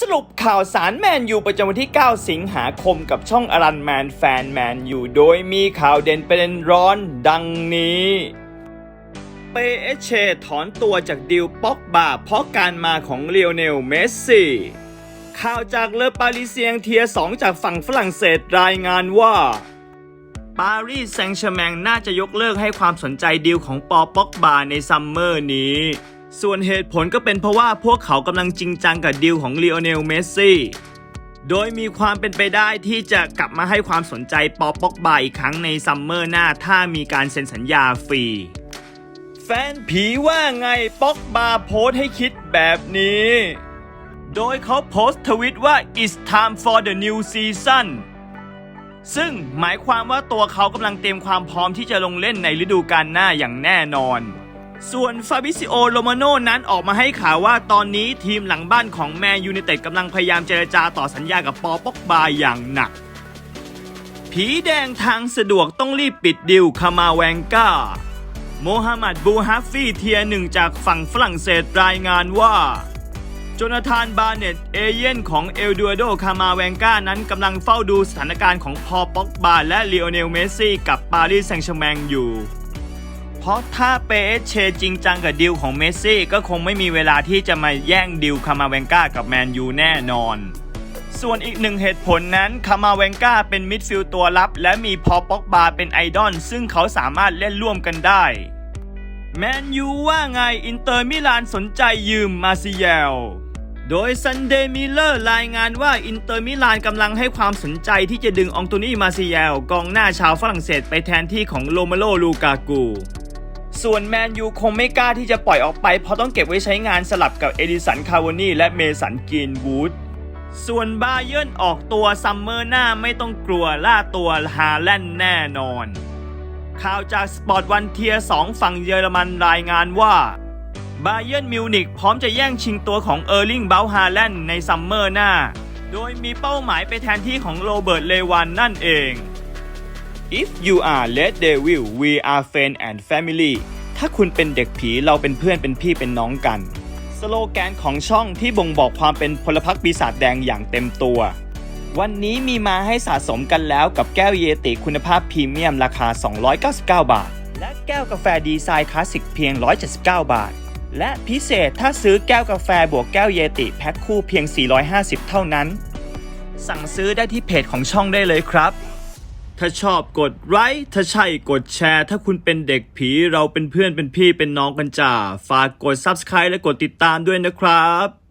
สรุปข่าวสารแมนยูประจำวันที่ 9 สิงหาคมกับช่องอรันแมนแฟนแมนยูโดยมีข่าวเด่นประเด็นร้อนดังนี้ เปเอเชถอนตัวจากดิวป็อกบาเพราะการมาของเลียวเนลเมสซี่ข่าวจากเลอปาริเซียงเทียสองจากฝั่งฝรั่งเศสรายงานว่า ปารีสแซงต์แชร์แมงน่าจะยกเลิกให้ความสนใจดีลของปอป็อกบาในซัมเมอร์นี้ ส่วนเหตุผลก็เป็นเพราะว่าพวกเขากำลังจริงจังกับดีลของลีโอเนลเมสซี่โดยมีความเป็นไปได้ที่จะกลับมาให้ความสนใจปอป็อกบาอีกครั้งในซัมเมอร์หน้าถ้ามีการเซ็นสัญญาฟรี แฟนผีว่าไงป็อกบาโพสให้คิดแบบนี้ โดยเขาโพสต์ทวิตว่า it's time for the new season ซึ่งหมายความว่าตัวเขากำลังเตรียมความพร้อมที่จะลงเล่นในฤดูกาลหน้าอย่างแน่นอน ส่วนฟาบิซิโอโรมาโนนั้นออกมาให้ข่าวว่าตอนนี้ทีมหลังบ้านของแมนยูไนเต็ดกำลังพยายามเจรจาต่อสัญญากับปอปอกบาอย่างหนัก ผีแดงทางสะดวกต้องรีบปิดดิวคามาแวงกาโมฮัมหมัดบูฮัฟฟี่เทียหนึ่งจากฝั่งฝรั่งเศสรายงานว่าโจนาธานบาร์เน็ตเอเย่นของเอลดูโดคามาแวงกานั้นกำลังเฝ้าดูสถานการณ์ของพอป็อกบาและเลโอเนลเมสซี่กับปารีสแซงต์แชร์แมงอยู่ เพราะถ้าเปเชจริงจังกับดิวของเมสซี่ก็คงไม่มีเวลาที่จะมาแย่งดิวคามาแวงกากับแมนยูแน่นอน ส่วนอีกหนึ่งเหตุผลนั้นคามาแวงกาเป็นมิดฟิลด์ตัวรับ และมีพอป็อกบาเป็นไอดอลซึ่งเขาสามารถเล่นร่วมกันได้ แมนยูว่าไงอินเตอร์มิลานสนใจยืมมาซิเยลโดยซันเดย์มิเลอร์รายงานว่าอินเตอร์มิลานกำลังให้ความสนใจที่จะดึงอองโตนี่มาซิเยลกองหน้าชาวฝรั่งเศสไปแทนที่ของโรมาโลลูกากู ส่วนแมนยูคงไม่กล้าที่จะปล่อยออกไป เพราะต้องเก็บไว้ใช้งานสลับกับเอดิสันคาวานี่และเมสันกีนวูดส่วนบาเยิร์นออกตัวซัมเมอร์หน้าไม่ต้องกลัวล่าตัวฮาแลนด์แน่นอน ข่าวจากสปอร์ตวันเทีย2ฝั่งเยอรมันรายงานว่าบาเยิร์นมิวนิกพร้อมจะแย่งชิงตัวของเออร์ลิงเบลฮาแลนด์ในซัมเมอร์หน้า โดยมีเป้าหมายไปแทนที่ของโรเบิร์ตเลวันนั่นเอง If you are Red Devil we are friend and family ถ้าคุณเป็นเด็กผีเราเป็นเพื่อนเป็นพี่เป็นน้องกัน สโลแกนของช่องที่บ่งบอกความเป็นพลพรรคปีศาจแดงอย่างเต็มตัว วันนี้มีมาให้สะสมกันแล้วกับแก้วเยติคุณภาพพรีเมียมราคา 299 บาท และแก้วกาแฟดีไซน์คลาสสิกเพียง 179 บาท และพิเศษถ้าซื้อแก้วกาแฟบวกแก้วเยติแพ็คคู่เพียง 450 เท่านั้น สั่งซื้อได้ที่เพจของช่องได้เลยครับ ถ้าชอบกดไลค์ถ้าใช่กดแชร์ ถ้าคุณเป็นเด็กผีเราเป็นเพื่อนเป็นพี่เป็นน้องกันจ้า ฝากกด Subscribe และกดติดตามด้วยนะครับ